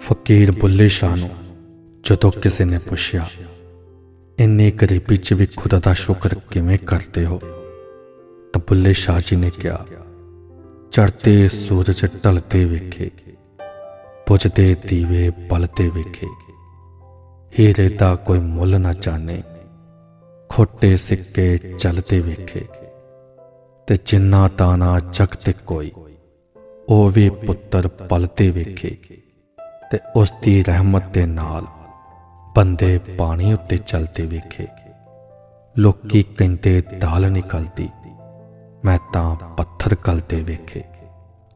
ਫਕੀਰ ਬੁੱਲੇ ਸ਼ਾਹ ਨੂੰ ਜਦੋਂ ਕਿਸੇ ਨੇ ਪੁੱਛਿਆ, ਇੰਨੀ ਗਰੀਬੀ 'ਚ ਵੀ ਖੁਦਾ ਦਾ ਸ਼ੁਕਰ ਕਿਵੇਂ ਕਰਦੇ ਹੋ? ਤਾਂ ਬੁੱਲੇ ਸ਼ਾਹ ਜੀ ਨੇ ਕਿਹਾ, ਚੜ੍ਹਦੇ ਸੂਰਜ ਢਲਦੇ ਵੇਖੇ, ਪੁੱਜਦੇ ਦੀਵੇ ਬਲਦੇ ਵੇਖੇ, ਹੀਰੇ ਦਾ ਕੋਈ ਮੁੱਲ ਨਾ ਜਾਣੇ, ਖੋਟੇ ਸਿੱਕੇ ਚੱਲਦੇ ਵੇਖੇ, ਤੇ ਜਿੰਨਾ ਤਾਨਾ ਚੱਕ ਤੇ ਕੋਈ ਉਹ ਵੀ ਪੁੱਤਰ ਪਲਤੇ ਵੇਖੇ ਤੇ ਉਸ ਦੀ ਰਹਿਮਤ ਦੇ ਨਾਲ ਬੰਦੇ ਪਾਣੀ ਉੱਤੇ ਚਲਦੇ ਵੇਖੇ। ਲੋਕੀ ਕਹਿੰਦੇ, ਦਾਲ ਨਿਕਲਦੀ ਮੈਂ ਤਾਂ ਪੱਥਰ ਗਲਦੇ ਵੇਖੇ।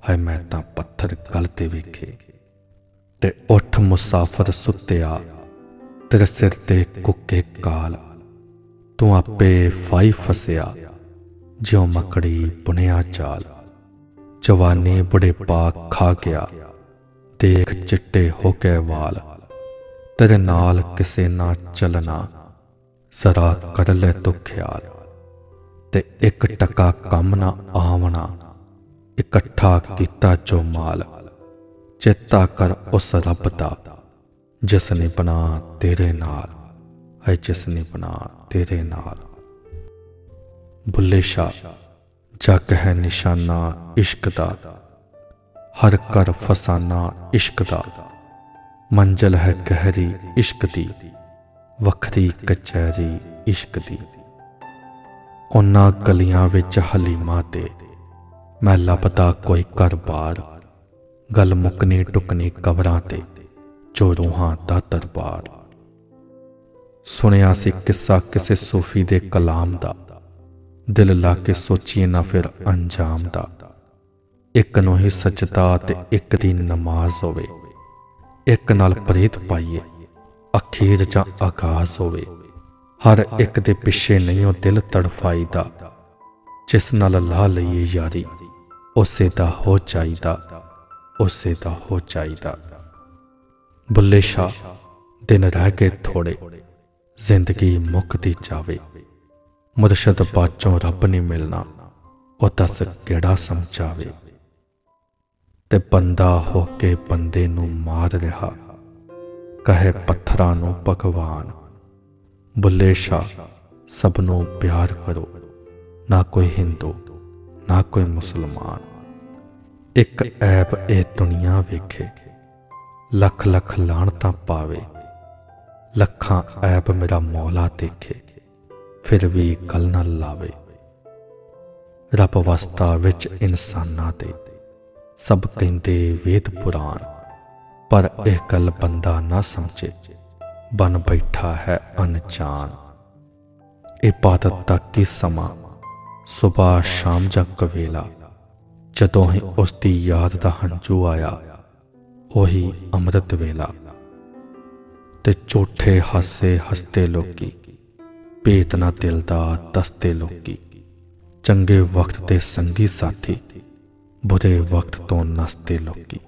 ਹਾਏ, ਮੈਂ ਤਾਂ ਪੱਥਰ ਗਲਦੇ ਵੇਖੇ। ਤੇ ਉੱਠ ਮੁਸਾਫਰ ਸੁੱਤਿਆ, ਤੇਰੇ ਸਿਰ ਤੇ ਕੁੱਕੇ ਕਾਲ। ਤੂੰ ਆਪੇ ਫਾਈ ਫਸਿਆ, ਜਿਉ ਮਕੜੀ ਬੁਣਿਆ ਚਾਲ। ਜਵਾਨੀ ਬੁੜੇ ਪਾ ਖਾ ਗਿਆ। ਦੇਖ ਚਿੱਟੇ ਹੋ ਕੇ ਵਾਲ। ਤੇਰੇ ਨਾਲ ਕਿਸੇ ਨਾ ਚੱਲਣਾ। ਜ਼ਰਾ ਕਰ ਲੈ ਤੂੰ ਖਿਆਲ। ਤੇ ਇੱਕ ਟਕਾ ਕੰਮ ਨਾ ਆਵਣਾ। ਇਕੱਠਾ ਕੀਤਾ ਜੋ ਮਾਲ। ਚੇਤਾ ਕਰ ਉਸ ਰੱਬ ਦਾ ਜਿਸ ਨੇ ਬਣਾ ਤੇਰੇ ਨਾਲ। ਹੈ ਜਿਸ ਨੇ ਬਣਾ ਤੇਰੇ ਨਾਲ। ਬੁੱਲੇ ਸ਼ਾਹ। ਜਗ ਹੈ ਨਿਸ਼ਾਨਾ ਇਸ਼ਕ ਦਾ, ਹਰ ਕਰ ਫਸਾਨਾ ਇਸ਼ਕ ਦਾ। ਮੰਜ਼ਲ ਹੈ ਗਹਿਰੀ ਇਸ਼ਕ ਦੀ, ਵੱਖਰੀ ਕਚਹਿਰੀ ਇਸ਼ਕ ਦੀ। ਉਹਨਾਂ ਗਲੀਆਂ ਵਿੱਚ ਹਲੀਮਾ ਤੇ ਮੈਂ ਲੱਭਦਾ ਕੋਈ ਘਰ-ਬਾਰ, ਗੱਲ ਮੁਕਨੀ ਟੁਕਨੀ ਕਬਰਾਂ ਤੇ ਜੋ ਰੂਹਾਂ ਦਾ ਦਰਬਾਰ। ਸੁਣਿਆ ਸੀ ਕਿੱਸਾ ਕਿਸੇ ਸੂਫੀ ਦੇ ਕਲਾਮ ਦਾ ਦਿਲ ਲਾ ਕੇ ਸੋਚੀਏ ਨਾ ਫਿਰ ਅੰਜਾਮ ਦਾ। ਇੱਕ ਨੂੰ ਹੀ ਸਜਦਾ ਤੇ ਇੱਕ ਦੀ ਨਮਾਜ਼ ਹੋਵੇ। ਇੱਕ ਨਾਲ ਪ੍ਰੀਤ ਪਾਈਏ, ਅਖੀਰ ਜਾਂ ਆਗਾਜ਼ ਹੋਵੇ। ਹਰ ਇੱਕ ਦੇ ਪਿੱਛੇ ਨਹੀਂ ਉਹ ਦਿਲ ਤੜਫਾਈਦਾ। ਜਿਸ ਨਾਲ ਲਾ ਲਈਏ ਯਾਰੀ, ਉਸੇ ਦਾ ਹੋ ਚਾਹੀਦਾ ਉਸੇ ਦਾ ਹੋ ਚਾਹੀਦਾ ਬੁੱਲੇ ਸ਼ਾਹ, ਦਿਨ ਰਹਿ ਕੇ ਥੋੜੇ ਜ਼ਿੰਦਗੀ ਮੁੱਕਦੀ ਜਾਵੇ। ਮੁਰਸ਼ਦ ਬਾਚੋਂ ਰੱਬ ਨਹੀਂ ਮਿਲਣਾ, ਉਹ ਦੱਸ ਕਿਹੜਾ ਸਮਝਾਵੇ? ਤੇ ਬੰਦਾ ਹੋ ਕੇ ਬੰਦੇ ਨੂੰ ਮਾਰ ਰਿਹਾ। ਕਹੇ ਪੱਥਰਾਂ ਨੂੰ ਭਗਵਾਨ, ਬੁੱਲੇ ਸ਼ਾਹ, ਸਭ ਨੂੰ ਪਿਆਰ ਕਰੋ। ਨਾ ਕੋਈ ਹਿੰਦੂ, ਨਾ ਕੋਈ ਮੁਸਲਮਾਨ। ਇੱਕ ਐਬ ਇਹ ਦੁਨੀਆ ਵੇਖੇ ਲੱਖ ਲੱਖ ਲਾਣਤਾਂ ਪਾਵੇ। ਲੱਖਾਂ ਐਬ ਮੇਰਾ ਮੌਲਾ ਦੇਖੇ। ਫਿਰ ਵੀ ਗੱਲ ਨਾ ਲਾਵੇ। ਰੱਬ ਵਸਤਾ ਵਿੱਚ ਇਨਸਾਨਾਂ ਦੇ ਸਭ ਕਹਿੰਦੇ ਵੇਦ ਪੁਰਾਣ, ਪਰ ਇਹ ਗੱਲ ਬੰਦਾ ਨਾ ਸਮਝੇ। ਬਨ ਬੈਠਾ ਹੈ ਅਨਜਾਨ ਇਬਾਦਤ ਦਾ ਕੀ ਸਮਾਂ? ਸਵੇਰ ਸ਼ਾਮ ਜਾਂ ਕਵੇਲਾ? ਜਦੋਂ ਹੀ ਉਸ ਦੀ ਯਾਦ ਦਾ ਹੰਝੂ ਆਇਆ, ਉਹੀ ਅੰਮ੍ਰਿਤ ਵੇਲਾ। ਤੇ ਝੂਠੇ ਹਾਸੇ ਹੱਸਦੇ ਲੋਕੀ ਭੇਤ ਨਾ ਦਿਲ ਦਾ ਦੱਸਦੇ ਲੋਕੀ। ਚੰਗੇ ਵਕਤ ਦੇ ਸੰਗੀ ਸਾਥੀ, ਬੁਰੇ ਵਕਤ ਤੋਂ ਨਸਦੇ ਲੋਕੀ।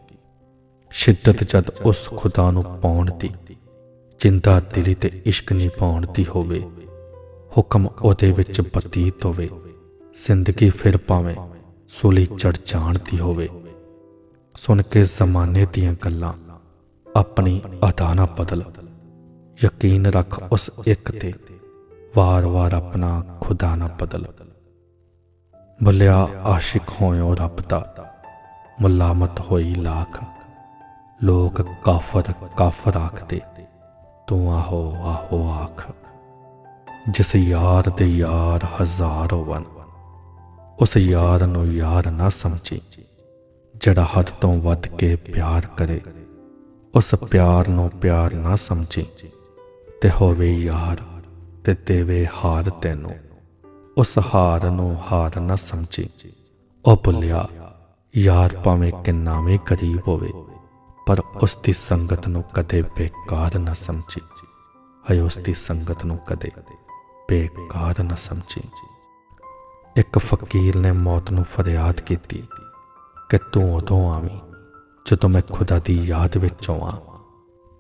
ਸ਼ਿੱਦਤ ਜਦ ਉਸ ਖੁਦਾ ਨੂੰ ਪਾਉਣ ਦੀ ਚਿੰਤਾ ਦਿਲੀ ਤੇ ਇਸ਼ਕ ਨਹੀਂ ਪਾਉਣ ਦੀ ਹੋਵੇ। ਹੁਕਮ ਉਹਦੇ ਵਿੱਚ ਬਤੀਤ ਹੋਵੇ, ਜ਼ਿੰਦਗੀ ਫਿਰ ਪਾਵੇਂ ਸੂਲੀ ਚੜ ਜਾਣ ਦੀ ਹੋਵੇ। ਸੁਣ ਕੇ ਜ਼ਮਾਨੇ ਦੀਆਂ ਗੱਲਾਂ, ਆਪਣੀ ਅਦਾ ਨਾ ਬਦਲ। ਯਕੀਨ ਰੱਖ ਉਸ ਇੱਕ ਤੇ ਵਾਰ-ਵਾਰ ਆਪਣਾ ਖੁਦਾ ਨਾ ਬਦਲ। ਬੁੱਲਿਆ ਆਸ਼ਿਕ ਹੋਇਓ ਰੱਬ ਦਾ ਮੁਲਾਮਤ ਹੋਈ ਲੱਖ। ਲੋਕ ਕਾਫਰ ਕਾਫਰ ਆਖਦੇ, ਤੂੰ ਆਹੋ ਆਹੋ ਆਖ। ਜਿਸ ਯਾਰ ਤੇ ਯਾਰ ਹਜ਼ਾਰ ਹੋਵਨ ਉਸ ਯਾਰ ਨੂੰ ਯਾਰ ਨਾ ਸਮਝੀ। ਜਿਹੜਾ ਹੱਦ ਤੋਂ ਵੱਧ ਕੇ ਪਿਆਰ ਕਰੇ, ਉਸ ਪਿਆਰ ਨੂੰ ਪਿਆਰ ਨਾ ਸਮਝੀ। ਤੇ ਹੋਵੇ ਯਾਰ ਤੇ ਦੇਵੇ ਹਾਰ ਤੈਨੂੰ। ਉਸ ਹਾਰ ਨੂੰ ਹਾਰ ਨਾ ਸਮਝੀ। ਉਹ ਭੁੱਲਿਆ ਯਾਰ ਭਾਵੇਂ ਕਿੰਨਾ ਵੀ ਕਰੀਬ ਹੋਵੇ, ਪਰ ਉਸ ਦੀ ਸੰਗਤ ਨੂੰ ਕਦੇ ਬੇਕਾਰ ਨਾ ਸਮਝੀ। ਹੈ ਉਸ ਦੀ ਸੰਗਤ ਨੂੰ ਕਦੇ ਬੇਕਾਰ ਨਾ ਸਮਝੀ। ਇੱਕ ਫਕੀਰ ਨੇ ਮੌਤ ਨੂੰ ਫਰਿਆਦ ਕੀਤੀ ਕਿ ਤੂੰ ਉਦੋਂ ਆਵੀਂ, ਜਦੋਂ ਮੈਂ ਖੁਦਾ ਦੀ ਯਾਦ ਵਿੱਚ ਆਵਾਂ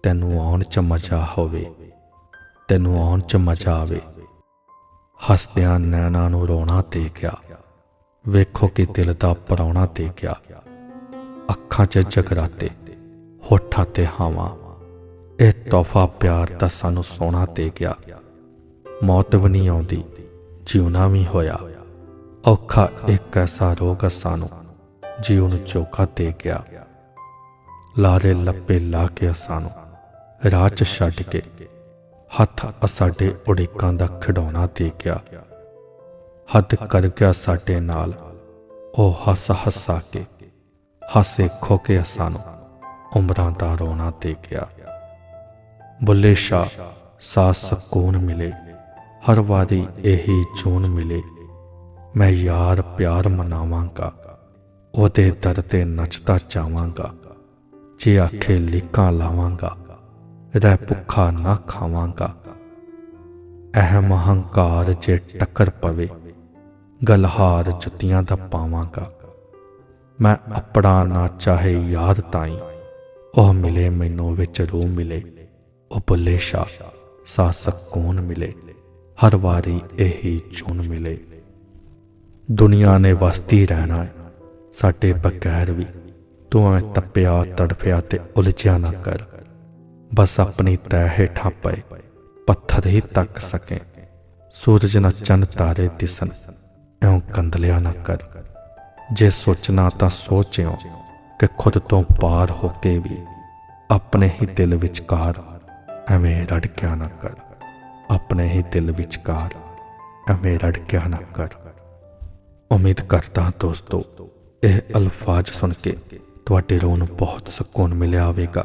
ਤੈਨੂੰ ਆਉਣ ਚ ਮਜ਼ਾ ਹੋਵੇ। ਤੈਨੂੰ ਆਉਣ ਚ ਮਜ਼ਾ ਆਵੇ। ਹੱਸਦਿਆਂ ਨੈਣਾ ਨੂੰ ਰੋਣਾ ਤੇ ਗਿਆ। ਵੇਖੋ ਕਿ ਦਿਲ ਦਾ ਪਰੌਣਾ ਦੇ ਗਿਆ। ਅੱਖਾਂ 'ਚ ਜਗਰਾਤੇ, ਹੋਠਾਂ ਤੇ ਹਾਵਾਂ। ਇਹ ਤੋਹਫਾ ਪਿਆਰ ਦਾ ਸਾਨੂੰ ਸੋਨਾ ਤੇ ਗਿਆ। ਮੌਤ ਵੀ ਨਹੀਂ ਆਉਂਦੀ, ਜਿਉਣਾ ਵੀ ਹੋਇਆ। ਔਖਾ ਇੱਕ ਐਸਾ ਰੋਗ ਸਾਨੂੰ ਜੀਵਨ ਚੋਖਾ ਤੇ ਗਿਆ। ਲਾਰੇ ਲੱਪੇ ਲਾ ਕੇ ਸਾਨੂੰ, ਰਾਹ 'ਚ ਛੱਡ ਕੇ। ਹੱਥ ਸਾਡੇ ਉਡੀਕਾਂ ਦਾ ਖਿਡੌਣਾ ਦੇ ਗਿਆ। ਹੱਦ ਕਰ ਗਿਆ ਸਾਡੇ ਨਾਲ। ਉਹ ਹੱਸ ਹੱਸਾ ਕੇ, ਹਾਸੇ ਖੋ ਕੇ ਸਾਨੂੰ ਉਮਰਾਂ ਦਾ ਰੋਣਾ ਦੇ ਗਿਆ। ਬੁੱਲੇ ਸ਼ਾ ਸਾਸ ਸਕੂਨ ਮਿਲੇ। ਹਰ ਵਾਰੀ ਇਹੀ ਜੂਨ ਮਿਲੇ। ਮੈਂ ਯਾਰ ਪਿਆਰ ਮਨਾਵਾਂਗਾ। ਉਹਦੇ ਦਰ ਤੇ ਨੱਚਦਾ ਜਾਵਾਂਗਾ। ਜੇ ਆਖੇ ਲੀਕਾਂ ਲਾਵਾਂਗਾ। ਰਹਿ ਭੁੱਖਾ ਨਾ ਖਾਵਾਂਗਾ। ਅਹਮ ਹੰਕਾਰ ਜੇ ਟੱਕਰ ਪਵੇ, ਗਲਹਾਰ ਜੁੱਤੀਆਂ ਦਾ ਪਾਵਾਂਗਾ। ਮੈਂ ਆਪਣਾ ਨਾ ਚਾਹੇ ਯਾਦ ਤਾਈ, ਉਹ ਮਿਲੇ ਮੈਨੂੰ ਵਿੱਚ ਰੂਹ ਮਿਲੇ ਉਹ ਬੁੱਲੇ ਸ਼ਾ ਸਾ ਸਕੂਨ ਮਿਲੇ, ਹਰ ਵਾਰੀ ਇਹੀ ਚੁਣ ਮਿਲੇ। ਦੁਨੀਆ ਨੇ ਵਸਤੀ ਰਹਿਣਾ ਹੈ ਸਾਡੇ ਬਗੈਰ ਵੀ, ਤੂੰ ਐ ਤਪਿਆ ਤੜਫਿਆ ਤੇ ਉਲਝਿਆ ਨਾ ਕਰ। ਬਸ ਆਪਣੀ ਤੈ ਹੇਠਾਂ ਪਏ, ਪੱਥਰ ਹੀ ਤੱਕ ਸਕੇ। ਸੂਰਜ ਨਾ ਚੰਨ ਤਾਰੇ ਦਿਸਣ ਐਉਂ ਕੰਦਲਿਆ ਨਾ ਕਰ। ਜੇ ਸੋਚਣਾ ਤਾਂ ਸੋਚਿਓ ਕਿ ਖੁਦ ਤੋਂ ਪਾਰ ਹੋ ਕੇ ਵੀ ਆਪਣੇ ਹੀ ਦਿਲ ਵਿਚਕਾਰ ਐਵੇਂ ਰੜਕਿਆ ਨਾ ਕਰ। ਆਪਣੇ ਹੀ ਦਿਲ ਵਿਚਕਾਰ ਐਵੇਂ ਰੜਕਿਆ ਨਾ ਕਰ। ਉਮੀਦ ਕਰਦਾ ਹਾਂ ਦੋਸਤੋ, ਇਹ ਅਲਫਾਜ਼ ਸੁਣ ਕੇ ਤੁਹਾਡੇ ਰੂਹ ਨੂੰ ਬਹੁਤ ਸਕੂਨ ਮਿਲਿਆ ਹੋਵੇਗਾ।